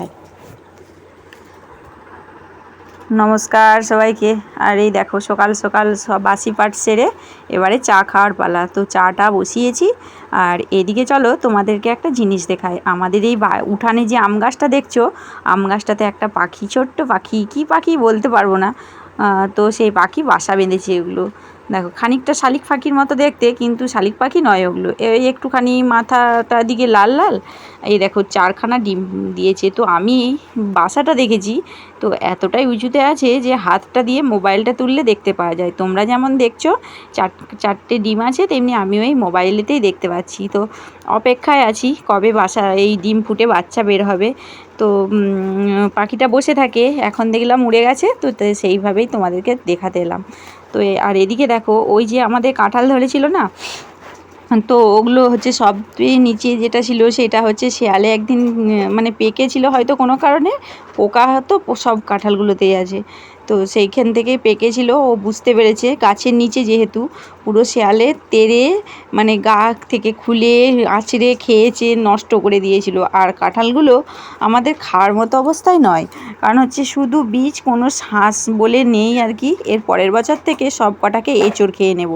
দেখায় নমস্কার সবাইকে। আর এই দেখো, সকাল সকাল সব বাসি পাট সেরে এবারে চা খাওয়ার পালা। তো চাটা বসিয়েছি। আর এদিকে চলো, তোমাদেরকে একটা জিনিস দেখায় আমাদের এই উঠানে যে আম গাছটা দেখছ, আম গাছটাতে একটা পাখি, ছোট্ট পাখি, কী পাখি বলতে পারব না। তো সেই পাখি বাসা বেঁধেছে এগুলো। দেখো, খানিকটা শালিক পাখির মতো দেখতে, কিন্তু শালিক পাখি নয় ওগুলো। এই একটুখানি মাথাটা দিকে লাল লাল, এই দেখো, চারখানা ডিম দিয়েছে। তো আমি বাসাটা দেখেছি, তো এতটাই উঁচুতে আছে যে হাতটা দিয়ে মোবাইলটা তুললে দেখতে পাওয়া যায়। তোমরা যেমন দেখছ, চার, চারটে ডিম আছে, তেমনি আমিও এই মোবাইলেতেই দেখতে পাচ্ছি। তো অপেক্ষায় আছি, কবে বাসা, এই ডিম ফুটে বাচ্চা বের হবে। তো পাখিটা বসে থাকে, এখন দেখলাম উড়ে গেছে তো সেইভাবেই তোমাদেরকে দেখাতে এলাম। তো আর এদিকে দেখো, ওই যে আমাদের কাঁঠাল ধরেছিল না? তো ওগুলো হচ্ছে সবচেয়ে নিচে যেটা ছিল সেটা হচ্ছে শেয়ালে একদিন মানে পেকেছিল হয়তো কোনো কারণে, পোকা হয়তো সব কাঁঠালগুলোতেই আছে। তো সেইখান থেকেই পেকেছিল, ও বুঝতে পেরেছে। গাছের নিচে যেহেতু, পুরো শেয়ালে তেড়ে মানে গা থেকে খুলে, আঁচড়ে খেয়েছে, নষ্ট করে দিয়েছিল। আর কাঁঠালগুলো আমাদের খাওয়ার মতো অবস্থায় নয়। কারণ হচ্ছে শুধু বীজ, কোনো শ্বাস বলে নেই আর কি। এর পরের বছর থেকে সব কটাকে এঁচড় খেয়ে নেব।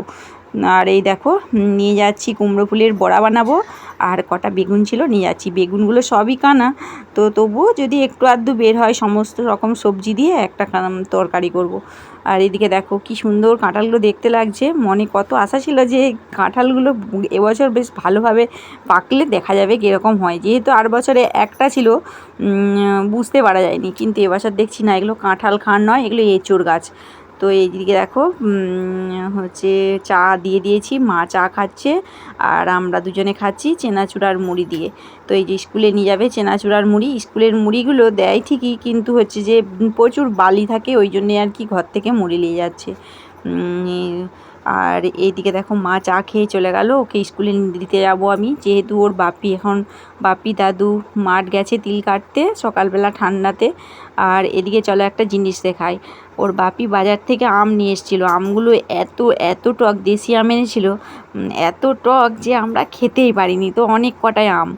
আর এই দেখো নিয়ে যাচ্ছি কুমড়ো ফুলের বড়া বানাবো। আর কটা বেগুন ছিল, নিয়ে যাচ্ছি। বেগুনগুলো সবই কানা। তো তবুও যদি একটু আধটু বের হয়, সমস্ত রকম সবজি দিয়ে একটা তরকারি করব। আর এদিকে দেখো, কি সুন্দর কাঁঠালগুলো দেখতে লাগছে। মনে কত আশা ছিল যে কাঁঠালগুলো এবছর বেশ ভালোভাবে পাকলে দেখা যাবে কীরকম হয়। যেহেতু আর বছরে একটা ছিল বুঝতে পারা যায়নি। কিন্তু এবছর দেখছি না, এগুলো কাঁঠাল খান নয়, এগুলো এঁচোড় গাছ। তো এইদিকে দেখো হচ্ছে চা দিয়ে দিয়েছি, মা চা খাচ্ছে আর আমরা দুজনে খাচ্ছি চেনাচুড়ার মুড়ি দিয়ে। তো এই যে স্কুলে নিয়ে যাবে চেনাচূড়ার মুড়ি, স্কুলের মুড়িগুলো দেয় ঠিকই কিন্তু হচ্ছে যে প্রচুর বালি থাকে, ওই জন্যে আর কি ঘর থেকে মুড়ি নিয়ে যাচ্ছে। আর এইদিকে দেখো মা চা খেয়ে চলে গেল। ওকে স্কুলে দিতে যাব আমি। যেহেতু ওর বাপি এখন, বাপি দাদু মাঠ গেছে তিল কাটতে সকালবেলা ঠান্ডাতে। আর এদিকে চলো একটা জিনিস দেখায় ওর বাপি বাজার থেকে আম নিয়ে এসেছিল। আমগুলো এত এত টক দেশি আম এনেছিল। এত টক যে আমরা খেতেই পারিনি। তো অনেক কটাই আম।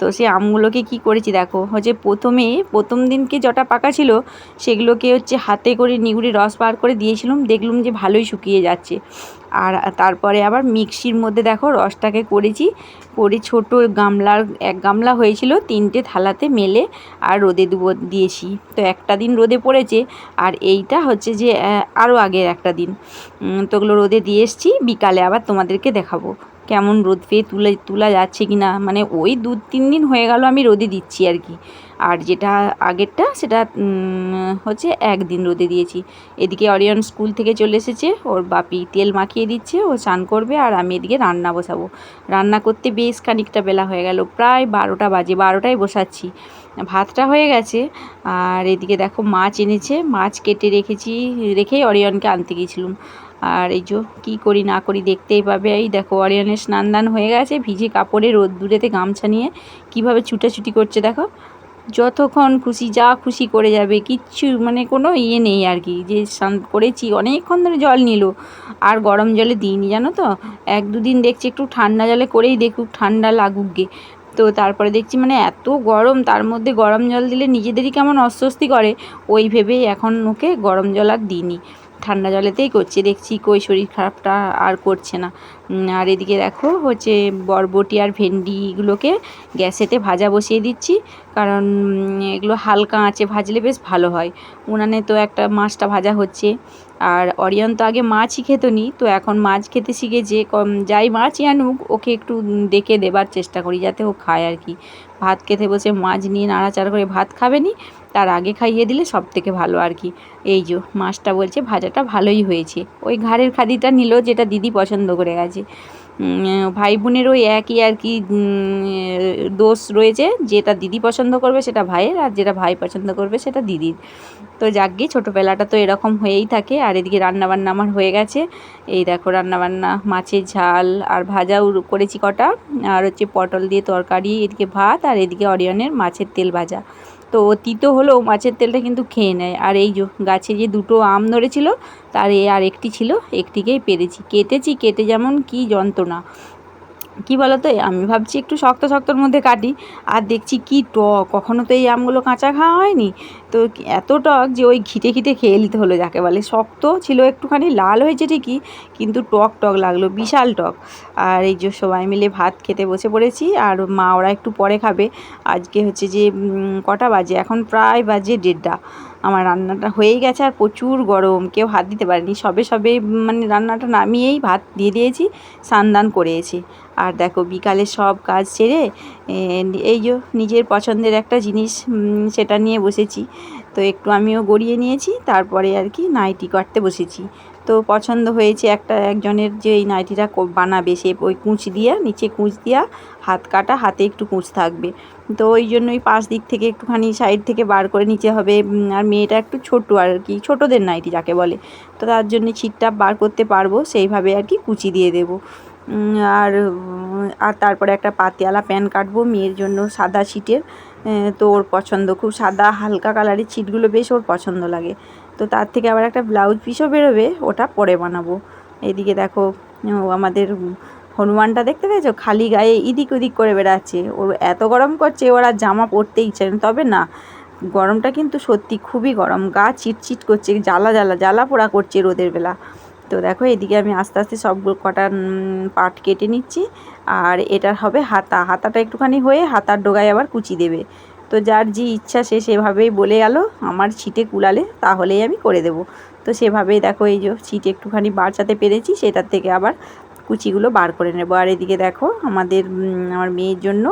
তো সেই আমগুলোকে কি করেছি দেখো, হচ্ছে প্রথমে, প্রথম দিনকে যটা পাকা ছিল, সেগুলোকে হচ্ছে হাতে করে নিগুড়ি রস বার করে দিয়েছিলাম, দেখলাম যে ভালোই শুকিয়ে যাচ্ছে। আর তারপরে আবার মিক্সির মধ্যে দেখো রসটাকে করেছি, করে ছোট গামলার, এক গামলা হয়েছিল তিনটে থালাতে মেলে আর রোদে দুবো দিয়েছি। তো একটা দিন রোদে পড়েছে, আর এইটা হচ্ছে যে আরও আগের একটা দিন। তো ওগুলো রোদে দিয়ে এসছি, বিকালে আবার তোমাদেরকে দেখাবো। কেমন রোদ পেয়ে তুলে, তোলা যাচ্ছে কি না? মানে ওই দু তিন দিন হয়ে গেল আমি রোদে দিচ্ছি আর কি। আর যেটা আগেরটা, সেটা হচ্ছে একদিন রোদে দিয়েছি। এদিকে অরিয়ন স্কুল থেকে চলে এসেছে, ওর বাপি তেল মাখিয়ে দিচ্ছে, ও চান করবে আর আমি এদিকে রান্না বসাবো। রান্না করতে বেশ খানিকটা বেলা হয়ে গেল, প্রায় বারোটা বাজে, বারোটায় বসাচ্ছি। ভাতটা হয়ে গেছে, আর এদিকে দেখো মাছ এনেছে, মাছ কেটে রেখেছি, রেখেই অরিয়নকে আনতে গিয়েছিলাম। আর এই যে কী করি না করি দেখতেই পাবে। এই দেখো, অরিয়নের স্নান দান হয়ে গেছে, ভিজে কাপড়ে রোদ্দুরেতে গামছা নিয়ে কীভাবে ছুটাছুটি করছে দেখো। যতক্ষণ খুশি, যা খুশি করে যাবে, কিচ্ছু মানে কোনো ইয়ে নেই আর কি। যে স্নান করেছি, অনেকক্ষণ ধরে জল নিল। আর গরম জলে দিইনি, জানো তো? এক দুদিন দেখছি একটু ঠান্ডা জলে করেই দেখুক, ঠান্ডা লাগুক গে। তো তারপরে দেখছি মানে এত গরম, তার মধ্যে গরম জল দিলে নিজেদেরই কেমন অস্বস্তি করে। ওই ভেবেই এখন ওকে গরম জল আর দিইনি। ঠান্ডা জলেতেই করছে, দেখছি কই শরীর খারাপটা আর করছে না। আর এদিকে দেখো হচ্ছে বরবটি আর ভেন্ডিগুলোকে গ্যাসেতে ভাজা বসিয়ে দিচ্ছি, কারণ এগুলো হালকা আঁচে ভাজলে বেশ ভালো হয়। উনানে তো একটা মাছটা ভাজা হচ্ছে। আর অরিয়ন তো আগে মাছই খেত নি, তো এখন মাছ খেতে শিখেছে, কম যাই মাছই আনুক, ওকে একটু দেখে দেবার চেষ্টা করি, যাতে ও খায় আর কি। ভাত খেতে বসে মাছ নিয়ে নাড়াচাড়া করে ভাত খাবে নি তার আগে খাইয়ে দিলে সব থেকে ভালো আর কি। এই যে, মাছটা বলছে, ভাজাটা ভালোই হয়েছে। ওই ঘাড়ের খাদিটা নিল, যেটা দিদি পছন্দ করে গেছে। ভাই বোনের ওই একই আর কি দোষ রয়েছে। যেটা দিদি পছন্দ করবে সেটা ভাইয়ের, আর যেটা ভাই পছন্দ করবে সেটা দিদির। তো যাকগে, ছোটোবেলাটা তো এরকম হয়েই থাকে। আর এদিকে রান্নাবান্না আমার হয়ে গেছে। এই দেখো রান্নাবান্না, মাছের ঝাল, আর ভাজাও করেছি কটা। আর হচ্ছে পটল দিয়ে তরকারি, এদিকে ভাত, আর এদিকে অরিয়নের মাছের তেল ভাজা। তো তিতো হলেও মাছের তেলটা কিন্তু খেয়ে নেয়। আর এই গাছে যে দুটো আম ধরেছিল, তার এ আর একটি ছিল, একটিকেই পেরেছি। কেটেছি, কেটে যেমন কি যন্ত্রণা। কি বলো তো আমি ভাবছি একটু শক্ত শক্তর মধ্যে কাটি, আর দেখছি কি টক, কখনো তো এই আমগুলো কাঁচা খাওয়া হয়নি। তো এত টক যে ওই ঘিটে ঘিটে খেয়ে নিতে হলো যাকে বলে। শক্ত ছিল একটুখানি, লাল হয়েছে ঠিকই, কিন্তু টক টক লাগল, বিশাল টক। আর এই যে সবাই মিলে ভাত খেতে বসে পড়েছি, আর মা ওরা একটু পরে খাবে। আজকে হচ্ছে যে কটা বাজে? এখন প্রায় বাজে দেড়টা। আমার রান্নাটা হয়েই গেছে আর প্রচুর গরম। কেউ হাত দিতে পারেনি। সবে সবে মানে রান্নাটা নামিয়েই ভাত দিয়ে দিয়েছি, স্নান করেছি। আর দেখো বিকালে সব কাজ সেরে এই যে নিজের পছন্দের একটা জিনিস সেটা নিয়ে বসেছি। তো একটু আমিও গড়িয়ে নিয়েছি, তারপরে আর কি নাইটি কাটতে বসেছি। তো পছন্দ হয়েছে একটা একজনের যে এই নাইটিটা বানাবে, সে ওই কুঁচ দিয়া, নিচে কুঁচ দিয়া হাত কাটা, হাতে একটু কুঁচ থাকবে। তো ওই জন্যই পাশ দিক থেকে একটুখানি সাইড থেকে বার করে নিতে হবে। আর মেয়েটা একটু ছোটো আর কি, ছোটোদের নাইটি যাকে বলে। তো তার জন্য ছিটটা বার করতে পারব, সেইভাবে আর কি কুচি দিয়ে দেবো। আর আর তারপরে একটা পাতিয়ালা প্যান কাটবো মেয়ের জন্য সাদা ছিটের। তো ওর পছন্দ, খুব সাদা হালকা কালারের ছিটগুলো বেশ ওর পছন্দ লাগে। তো তার থেকে আবার একটা ব্লাউজ পিসও বেরোবে, ওটা পরে বানাবো। এদিকে দেখো আমাদের হনুমানটা দেখতে পেয়েছ? খালি গায়ে এদিক ওদিক করে বেড়াচ্ছে। ওর এত গরম করছে, ওর আর জামা পরতে ইচ্ছে তবে না, গরমটা কিন্তু সত্যি খুবই গরম। গা চিটচিট করছে, জ্বালা জ্বালা জ্বালা পোড়া করছে রোদের বেলা। তো দেখো, এদিকে আমি আস্তে আস্তে সবগুলো কটা পাট কেটে নিচ্ছি। আর এটার হবে হাতা। হাতাটা একটুখানি হয়ে হাতার ডোগায় আবার কুচি দেবে। তো যার যে ইচ্ছা, সে সেভাবেই বলে গেল, আমার ছিটে কুলালে তাহলেই আমি করে দেবো। তো সেভাবেই দেখো, এই যে ছিটে একটুখানি বাঁচাতে পেরেছি, সেটার থেকে আবার কুচিগুলো বার করে নেব। আর এদিকে দেখো আমাদের আমার মেয়ের জন্য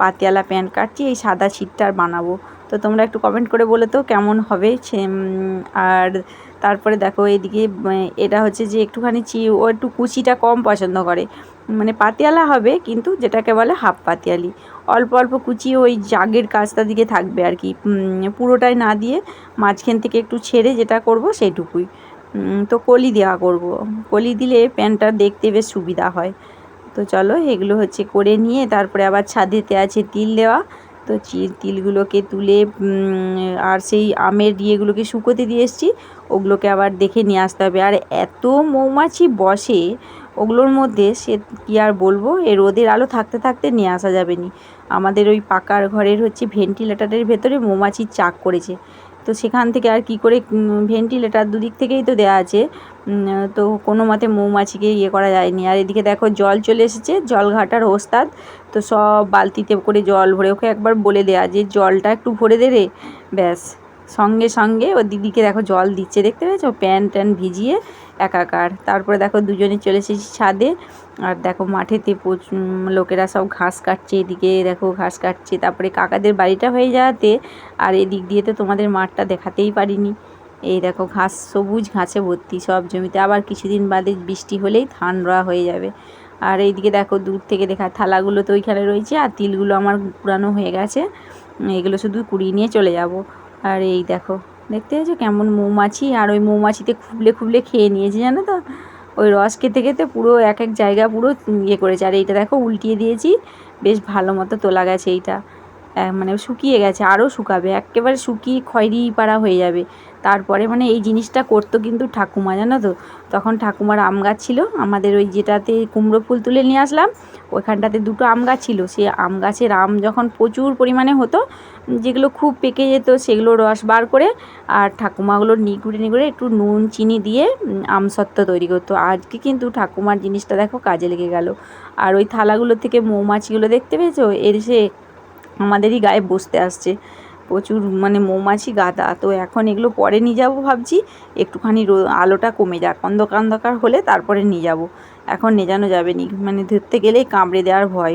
পাতিয়ালা প্যান্ট কাটছি এই সাদা ছিটটা আর বানাবো। তো তোমরা একটু কমেন্ট করে বলে তো কেমন হবে আর তারপরে দেখো এদিকে এটা হচ্ছে যে একটুখানি চি ও একটু কুচিটা কম পছন্দ করে। মানে পাতিয়ালা হবে কিন্তু যেটাকে বলে হাফ পাতিয়ালি। অল্প অল্প কুচি ওই জাগের কাজটা দিকে থাকবে আর কি। পুরোটাই না দিয়ে মাঝখান থেকে একটু ছেড়ে যেটা করব সেইটুকুই। উম, তো কলি দেওয়া করব। কলি দিলে প্যান্টটা দেখতে বেশ সুবিধা হয়। তো চলো, এগুলো হচ্ছে করে নিয়ে তারপরে আবার ছাদেতে আছে তিল দেওয়া। তো তিলগুলোকে তুলে আর সেই আমের ইয়েগুলোকে শুকোতে দিয়ে এসেছি। ওগুলোকে আবার দেখে নিয়ে আসতে হবে। আর এত মৌমাছি বসে ওগুলোর মধ্যে, সে কী আর বলব? এ রোদের আলো থাকতে থাকতে নিয়ে আসা যাবে নি। আমাদের ওই পাকার ঘরের হচ্ছে ভেন্টিলেটারের ভেতরে মৌমাছির চাক করেছে। তো সেখান থেকে আর কি করে ভেন্টিলেটার দুদিক থেকেই তো দেওয়া আছে। তো কোনো মতে মৌমাছিকে ইয়ে করা যায়নি। আর এদিকে দেখো জল চলে এসেছে, জল ঘাটার ওস্তাদ। তো সব বালতিতে করে জল ভরে ওকে একবার বলে দেয়া যে জলটা একটু ভরে দে রে, ব্যাস। সঙ্গে সঙ্গে ও দিদিকে দেখো জল দিচ্ছে, দেখতে পেয়েছ? প্যান ট্যান ভিজিয়ে একাকার। তারপরে দেখো দুজনে চলে এসেছি ছাদে। আর দেখো মাঠেতে লোকেরা সব ঘাস কাটছে, এদিকে দেখো ঘাস কাটছে। তারপরে কাকাদের বাড়িটা হয়ে যাওয়াতে আর এদিক দিয়ে তো তোমাদের মাঠটা দেখাতেই পারিনি। এই দেখো ঘাস, সবুজ ঘাসে ভর্তি সব জমিতে। আবার কিছুদিন বাদে বৃষ্টি হলেই ধান রোয়া হয়ে যাবে। আর এইদিকে দেখো দূর থেকে দেখা, থালাগুলো তো ওইখানে রয়েছে, আর তিলগুলো আমার পুরানো হয়ে গেছে। এগুলো শুধু কুড়িয়ে নিয়ে চলে যাব। আর এই দেখো, দেখতে পাচ্ছ কেমন মৌমাছি? আর ওই মৌমাছিতে খুবলে খুবলে খেয়ে নিয়েছে, জানো তো? ওই রস খেতে খেতে পুরো এক এক জায়গা পুরো ইয়ে করেছে। আর এইটা দেখো, উল্টিয়ে দিয়েছি। বেশ ভালো মতো তোলা গেছে এইটা। মানে শুকিয়ে গেছে, আরও শুকাবে। একেবারে শুকিয়ে খয়েরি পাড়া হয়ে যাবে। তারপরে মানে এই জিনিসটা করতো কিন্তু ঠাকুমা জানো তো? তখন ঠাকুমার আম গাছ ছিল আমাদের ওই যেটাতে কুমড়ো ফুল তুলে নিয়ে আসলাম ওইখানটাতে দুটো আম গাছ ছিল। সেই আম গাছের আম যখন প্রচুর পরিমাণে হতো যেগুলো খুব পেকে যেত সেগুলো রস বার করে আর ঠাকুমাগুলো নিগুড়ে নিগুড়ে একটু নুন চিনি দিয়ে উম, আমসত্ত্ব তৈরি করতো। আজকে কিন্তু ঠাকুমার জিনিসটা দেখো কাজে লেগে গেল। আর ওই থালাগুলো থেকে মৌমাছিগুলো দেখতে পেয়েছ? এসে আমাদেরই গায়ে বসতে আসছে। প্রচুর মানে মৌমাছি, গাদা। তো এখন এগুলো পরে নিয়ে যাব ভাবছি। একটুখানি আলোটা কমে যাক। অন্ধকার অন্ধকার হলে তারপরে নিয়ে যাব। এখন নিয়ে যাবে নি। মানে ধরতে গেলেই কামড়ে দেওয়ার ভয়।